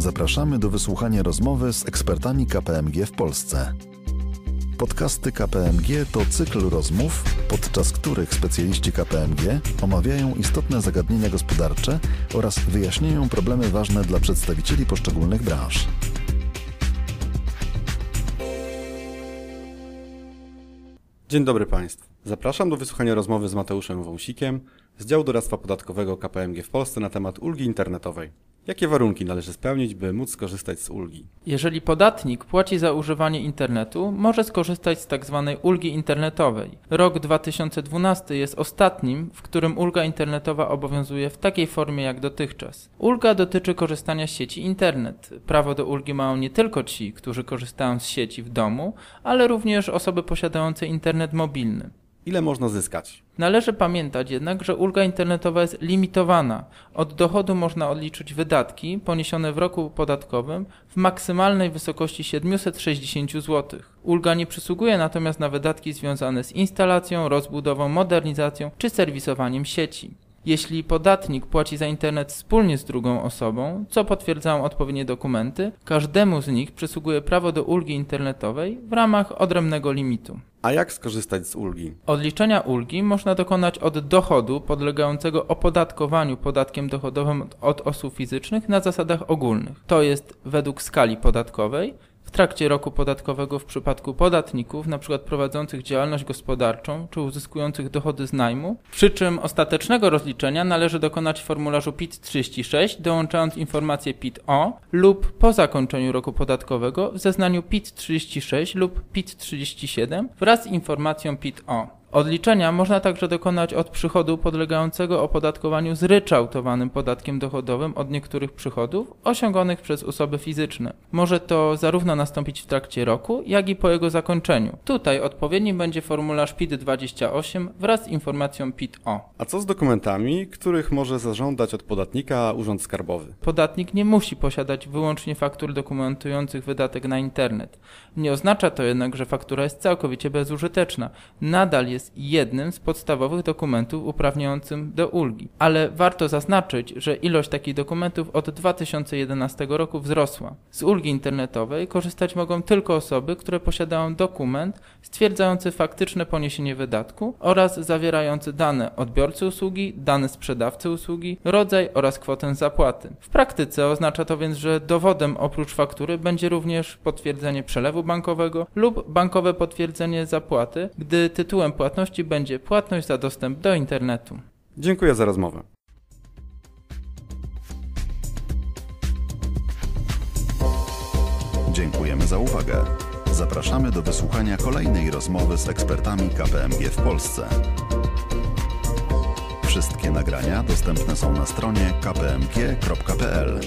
Zapraszamy do wysłuchania rozmowy z ekspertami KPMG w Polsce. Podcasty KPMG to cykl rozmów, podczas których specjaliści KPMG omawiają istotne zagadnienia gospodarcze oraz wyjaśniają problemy ważne dla przedstawicieli poszczególnych branż. Dzień dobry Państwu. Zapraszam do wysłuchania rozmowy z Mateuszem Wąsikiem z działu doradztwa podatkowego KPMG w Polsce na temat ulgi internetowej. Jakie warunki należy spełnić, by móc skorzystać z ulgi? Jeżeli podatnik płaci za używanie internetu, może skorzystać z tzw. Tak ulgi internetowej. Rok 2012 jest ostatnim, w którym ulga internetowa obowiązuje w takiej formie jak dotychczas. Ulga dotyczy korzystania z sieci internet. Prawo do ulgi mają nie tylko ci, którzy korzystają z sieci w domu, ale również osoby posiadające internet mobilny. Ile można zyskać? Należy pamiętać jednak, że ulga internetowa jest limitowana. Od dochodu można odliczyć wydatki poniesione w roku podatkowym w maksymalnej wysokości 760 zł. Ulga nie przysługuje natomiast na wydatki związane z instalacją, rozbudową, modernizacją czy serwisowaniem sieci. Jeśli podatnik płaci za internet wspólnie z drugą osobą, co potwierdzają odpowiednie dokumenty, każdemu z nich przysługuje prawo do ulgi internetowej w ramach odrębnego limitu. A jak skorzystać z ulgi? Odliczenia ulgi można dokonać od dochodu podlegającego opodatkowaniu podatkiem dochodowym od osób fizycznych na zasadach ogólnych. To jest według skali podatkowej, w trakcie roku podatkowego w przypadku podatników, np. prowadzących działalność gospodarczą czy uzyskujących dochody z najmu, przy czym ostatecznego rozliczenia należy dokonać w formularzu PIT-36, dołączając informację PIT-O lub po zakończeniu roku podatkowego w zeznaniu PIT-36 lub PIT-37 wraz z informacją PIT-O. Odliczenia można także dokonać od przychodu podlegającego opodatkowaniu zryczałtowanym podatkiem dochodowym od niektórych przychodów osiąganych przez osoby fizyczne. Może to zarówno nastąpić w trakcie roku, jak i po jego zakończeniu. Tutaj odpowiednim będzie formularz PIT-28 wraz z informacją PIT-O. A co z dokumentami, których może zażądać od podatnika Urząd Skarbowy? Podatnik nie musi posiadać wyłącznie faktur dokumentujących wydatek na internet. Nie oznacza to jednak, że faktura jest całkowicie bezużyteczna. Nadal jest jest jednym z podstawowych dokumentów uprawniającym do ulgi. Ale warto zaznaczyć, że ilość takich dokumentów od 2011 roku wzrosła. Z ulgi internetowej korzystać mogą tylko osoby, które posiadają dokument stwierdzający faktyczne poniesienie wydatku oraz zawierający dane odbiorcy usługi, dane sprzedawcy usługi, rodzaj oraz kwotę zapłaty. W praktyce oznacza to więc, że dowodem oprócz faktury będzie również potwierdzenie przelewu bankowego lub bankowe potwierdzenie zapłaty, gdy tytułem płatności płatności będzie płatność za dostęp do internetu. Dziękuję za rozmowę. Dziękujemy za uwagę. Zapraszamy do wysłuchania kolejnej rozmowy z ekspertami KPMG w Polsce. Wszystkie nagrania dostępne są na stronie kpmg.pl.